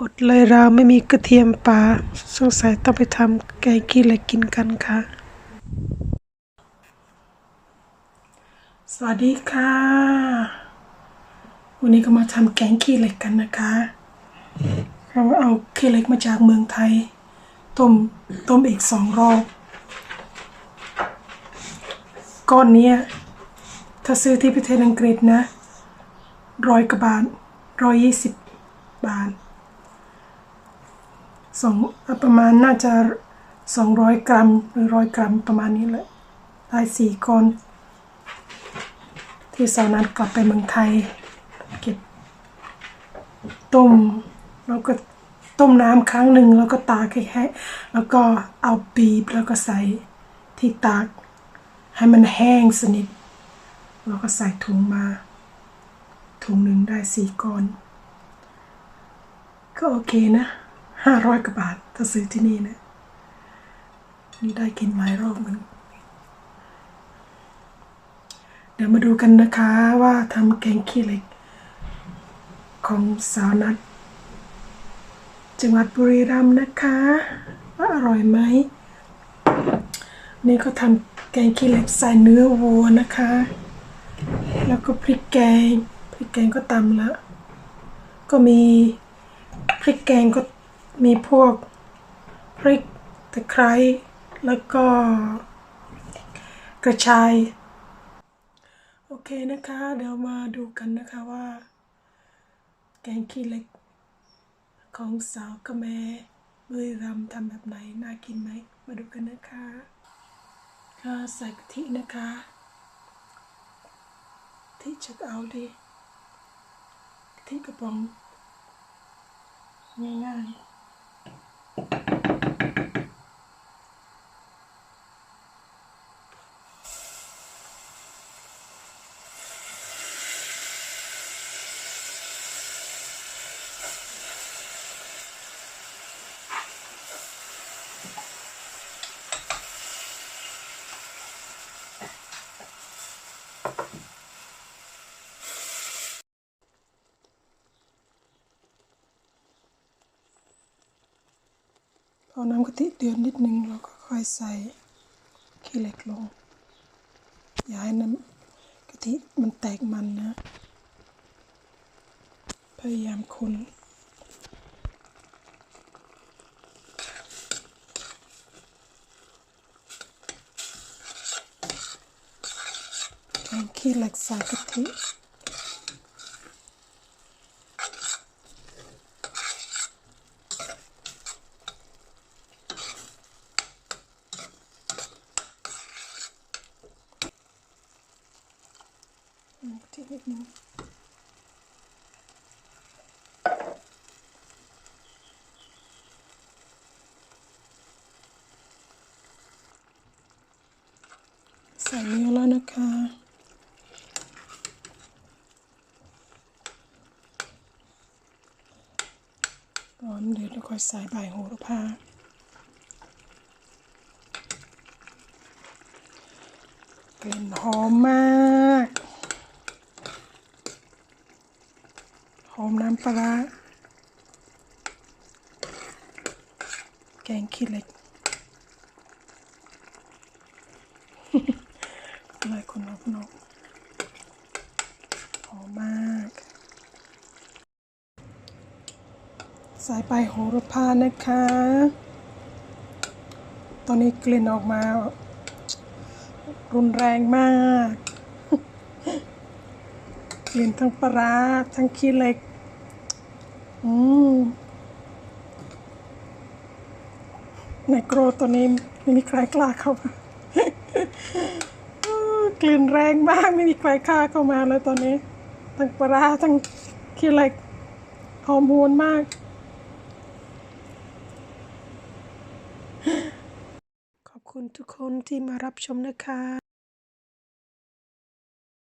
อดเลยเราไม่มีกระเทียมปลาสงสัยต้องไปทำแกงขี้เหล็กกินกันค่ะ สวัสดีค่ะ วันนี้ก็มาทำแกงขี้เหล็กกันนะคะเราเอาขี้เหล็กมาจากเมืองไทย ต้มต้มอีกสองรอบก้อนเนี้ยถ้าซื้อที่ประเทศอังกฤษนะร้อยกว่าบาทร้อยยี่สิบบาท สองประมาณน่าจะสองร้อยกรัมหรือร้อยกรัมประมาณนี้แหละได้สี่ก้อน ที่สาวนัดกลับไปเมืองไทย เก็บ ต้มแล้วก็ต้มน้ำครั้งหนึ่งแล้วก็ตากแห้งแล้วก็เอาบีบแล้วก็ใส่ที่ตาก ให้มันแห้งสนิท แล้วก็ใส่ถุงมา ถุงหนึ่งได้สี่ก้อน ก็โอเคนะ ห้าร้อยกว่าบาทถ้าซื้อที่นี่นะ นี่ได้กินหลายรอบเหมือนเดี๋ยวมาดูกันนะคะว่าทำแกงขี้เหล็ก ของสาวนัด จังหวัดบุรีรัมย์นะคะ ว่าอร่อยไหม นี่ก็ทำแกงขี้เหล็กใส่เนื้อวัวนะคะ แล้วก็พริกแกง พริกแกงก็ตำล้วก็มีพริกแกงก็ มีพวกพริกตะไคร้แล้วก็กระชาย โอเคนะคะ เดี๋ยวมาดูกันนะคะว่า แกงขี้เล็ก ของสาวกระแมบุรีรัมทำแบบไหน น่ากินไหม มาดูกันนะคะก็ใส่กะทินะคะทิเช็คเอาดิกะทิกระป๋องง่ายๆ Thank you. อน้ำกะทิเดือดนิดนึงเราก็ค่อยใส่ขี้เหล็กลง อย่าให้น้ำกะทิมันแตกมันนะ พยายามคนแกงขี้เหล็กใส่กะทิ ที่นิดนึงใส่เนื้อแล้วนะคะร้อนเดือดแล้วค่อยใส่ใบโหระพากลิ่นหอมมาก หอม น้ำปลาแกงขี้เหล็กอะไรคนนอกนอกหอมมากใส่ใบโหระพานะคะ ตอนนี้กลิ่นออกมา รุนแรงมาก กลิ่นทั้งปลาร้าทั้งขี้เหล็ก อืมในโกรตัวนี้ไม่มีใครกล้าเข้ามากลิ่นแรงมากไม่มีใครกล้าเข้ามาเลยตอนนี้ ทั้งปลาทั้งขี้เหล็กหอมหวนมากขอบคุณทุกคนที่มารับชมนะคะ